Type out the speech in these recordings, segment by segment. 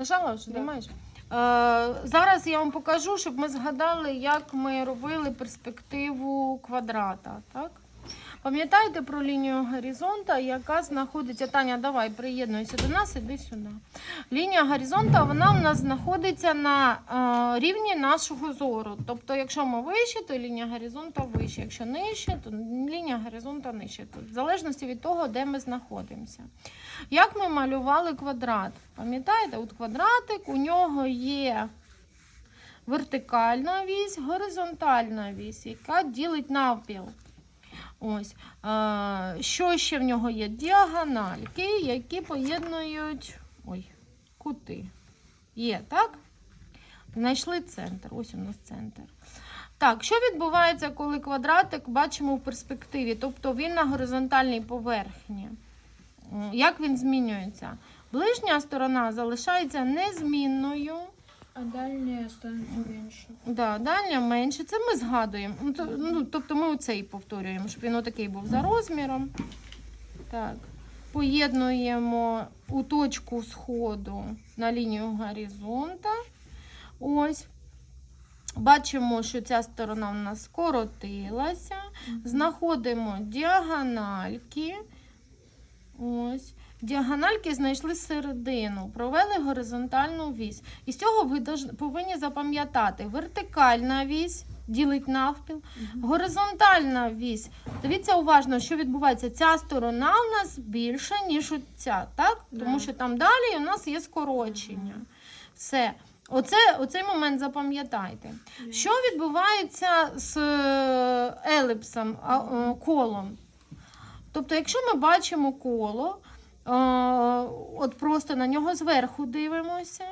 Нажала вже, Да. майже. Е, зараз я вам покажу, щоб ми згадали, як ми робили перспективу квадрата. Так? Пам'ятаєте про лінію горизонта, яка знаходиться. Таня, давай, приєднуйся до нас, іди сюди. Лінія горизонта вона в нас знаходиться на е, рівні нашого зору. Тобто, якщо ми вище, то лінія горизонта вище. Якщо нижче, то лінія горизонта нижче. Тут, в залежності від того, де ми знаходимося. Як ми малювали квадрат? Пам'ятаєте, от квадратик, у нього є вертикальна вісь, горизонтальна вісь, яка ділить навпіл. Ось. А, що ще в нього є? Діагональки, які поєднують ой, кути. Є, так? Знайшли центр. Ось у нас центр. Так, що відбувається, коли квадратик бачимо в перспективі? Тобто він на горизонтальній поверхні. Як він змінюється? Ближня сторона залишається незмінною. А дальняя становится меньше. Да, дальня менше. Це ми згадуємо. Ну, то- ну, тобто ми оцей повторюємо, щоб він отакий був за розміром. Так. Поєднуємо у точку сходу на лінію горизонта. Ось. Бачимо, що ця сторона в нас скоротилася. Знаходимо діагональки. Ось. Діагональки знайшли середину, провели горизонтальну вісь. І з цього ви повинні запам'ятати: вертикальна вісь ділить навпіл, горизонтальна вісь. Дивіться уважно, що відбувається. Ця сторона у нас більша, ніж ця, так? Тому що там далі у нас є скорочення. Все. Оце, оцей момент запам'ятайте. Що відбувається з е, еліпсом, е, колом? Тобто, якщо ми бачимо коло, от просто на нього зверху дивимося,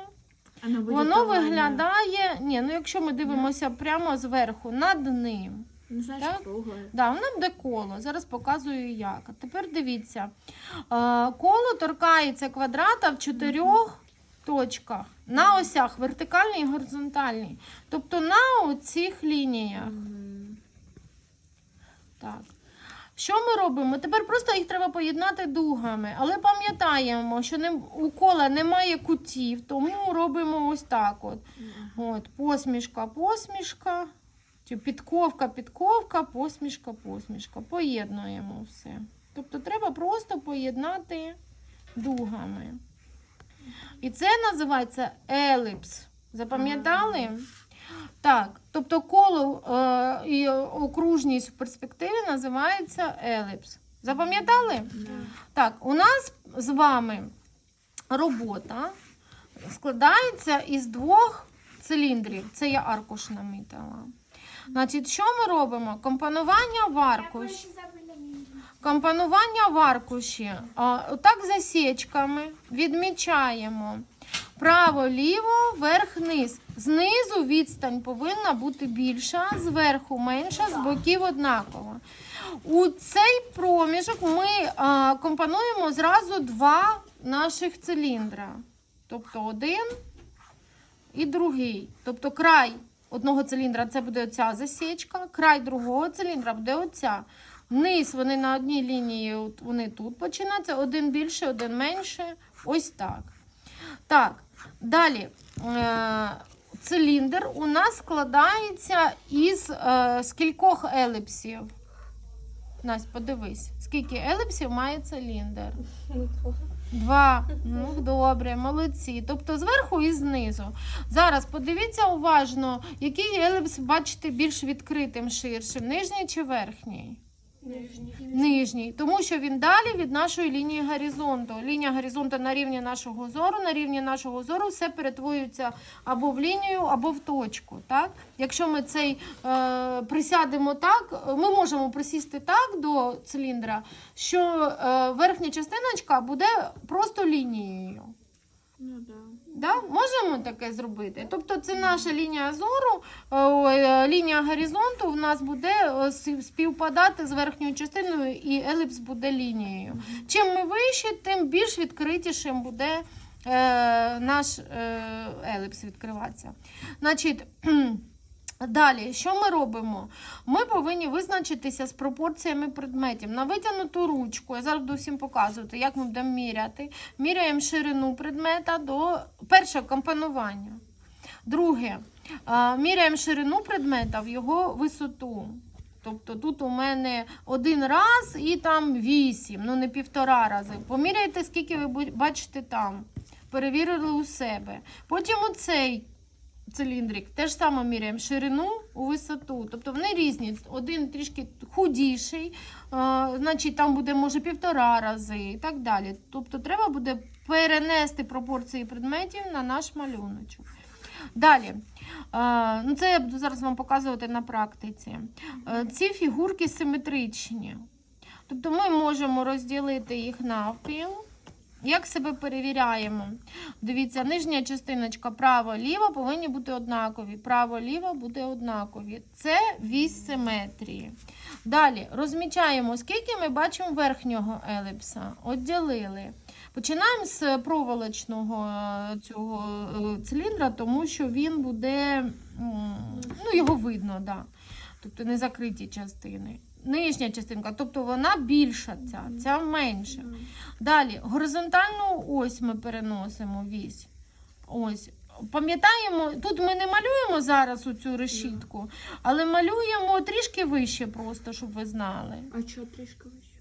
Оно будет воно виглядає. Ні, ну якщо ми дивимося прямо зверху над ним, Ну, значит, Так? да, воно буде коло. Зараз показую як. А тепер дивіться. Коло торкається квадрата в чотирьох точках. На осях вертикальній і горизонтальній. Тобто на оцих лініях. Так. Що ми робимо? Тепер просто їх треба поєднати дугами. Але пам'ятаємо, що не, у кола немає кутів, тому робимо ось так. От. От, посмішка, посмішка. Чи підковка, підковка, посмішка, посмішка. Поєднуємо все. Тобто треба просто поєднати дугами. І це називається еліпс. Запам'ятали? Так, тобто коло е, і окружність в перспективі називається еліпс. Запам'ятали? Да. Так, у нас з вами робота складається із двох циліндрів. Це я аркуш намітила. Значить, що ми робимо? Компонування в аркуші. Компонування в аркуші. А, Отак засічками відмічаємо право, ліво, верх, низ. Знизу відстань повинна бути більша, зверху менша, з боків однакова. У цей проміжок ми а, компонуємо зразу два наших циліндра. Тобто один і другий. Тобто край одного циліндра це буде оця засічка, край другого циліндра буде оця. Низ вони на одній лінії, вони тут починаються, один більше, один менше. Ось так. Так, далі. Циліндр у нас складається із е- скількох еліпсів. Настя, подивись, скільки еліпсів має циліндр? Два. Ну, добре, молодці. Тобто зверху і знизу. Зараз подивіться уважно, який еліпс бачите більш відкритим, ширшим, нижній чи верхній? Нижній, тому що він далі від нашої лінії горизонту. Лінія горизонту на рівні нашого зору, на рівні нашого зору все перетворюється або в лінію, або в точку. Так? Якщо ми цей е, присядемо так, ми можемо присісти так до циліндра, що е, верхня частиночка буде просто лінією. Ну да. Да? Можемо таке зробити. Тобто це наша лінія зору, е, е, лінія горизонту в нас буде е, співпадати з верхньою частиною, і еліпс буде лінією. Чим ми вище, тим більш відкритішим буде наш еліпс відкриватися. Значить, Далі, що ми робимо? Ми повинні визначитися з пропорціями предметів. На витягнуту ручку, я зараз буду всім показувати, як ми будемо міряти. Міряємо ширину предмета до перше компонування. Друге, міряємо ширину предмета в його висоту. Тобто тут у мене один раз і там вісім, ну не півтора рази. Поміряйте, скільки ви бачите там. Перевірили у себе. Потім оцей циліндрик теж саме міряємо ширину у висоту. Тобто вони різні. Один трішки худіший, значить там буде може півтора рази і так далі. Тобто треба буде перенести пропорції предметів на наш малюночок. Далі, е, ну це я буду зараз вам показувати на практиці. Е, Ці фігурки симетричні. Тобто ми можемо розділити їх навпіл. Як себе перевіряємо? Дивіться, нижня частиночка право-ліво повинні бути однакові. Право-ліво буде однакові. Це вісь симетрії. Далі розмічаємо, скільки ми бачимо верхнього еліпса. Отділили. Починаємо з проволочного е, цього е, циліндра, тому що він буде, ну його видно, да. тобто не закриті частини. Нижня частинка, тобто вона більша, ця, ця менша. Далі, горизонтальну ось ми переносимо вісь. Ось. Пам'ятаємо, тут ми не малюємо зараз у цю решітку, але малюємо трішки вище, просто, щоб ви знали. А що трішки вище?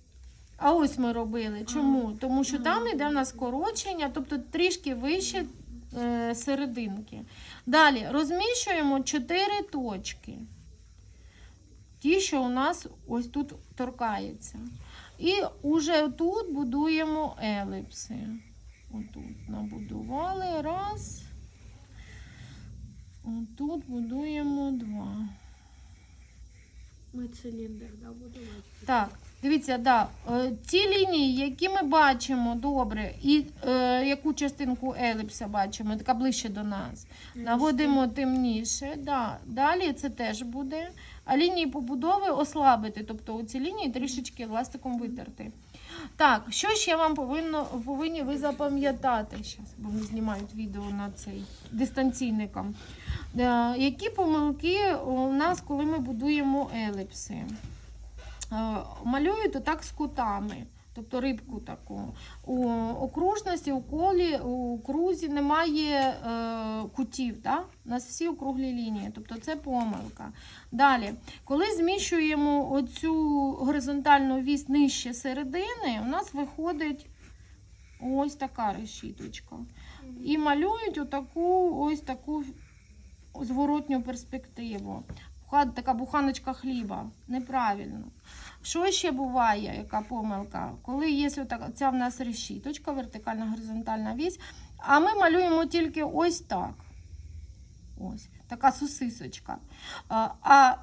А ось ми робили. Чому? Тому що там йде в нас скорочення, тобто трішки вище е, серединки. Далі розміщуємо 4 точки. Ті, що у нас ось тут торкається. І уже тут будуємо еліпси. Отут набудували раз. Отут будуємо два. Ми циліндр, да, будувати. Так, дивіться, да, е, ті лінії, які ми бачимо добре, і е, яку частинку еліпса бачимо, така ближче до нас. Наводимо темніше. Да. Далі це теж буде. А лінії побудови ослабити, тобто ці лінії трішечки ластиком витерти. Так, що ще вам повинно, повинні ви запам'ятати? Щас, бо вони знімають відео на цей дистанційником. Які помилки у нас, коли ми будуємо еліпси? Е, малюють отак з кутами. Тобто рибку таку. У окружності, у колі, у крузі немає е, кутів. Да? У нас всі округлі лінії. Тобто це помилка. Далі, коли зміщуємо оцю горизонтальну вісь нижче середини, у нас виходить ось така решіточка. І малюють отаку ось таку зворотню перспективу. Така буханочка хліба. Неправильно. Що ще буває, яка помилка? Коли є ця в нас решіточка, вертикальна горизонтальна вісь, а ми малюємо тільки ось так. Ось, така сосисочка. А, а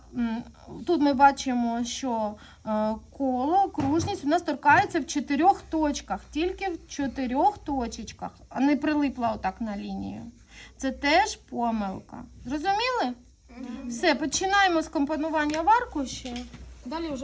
тут ми бачимо, що е, коло, окружність у нас торкається в чотирьох точках, тільки в чотирьох точечках, а не прилипла отак на лінію. Це теж помилка. Зрозуміли? Все, починаємо з компонування в. Далі вже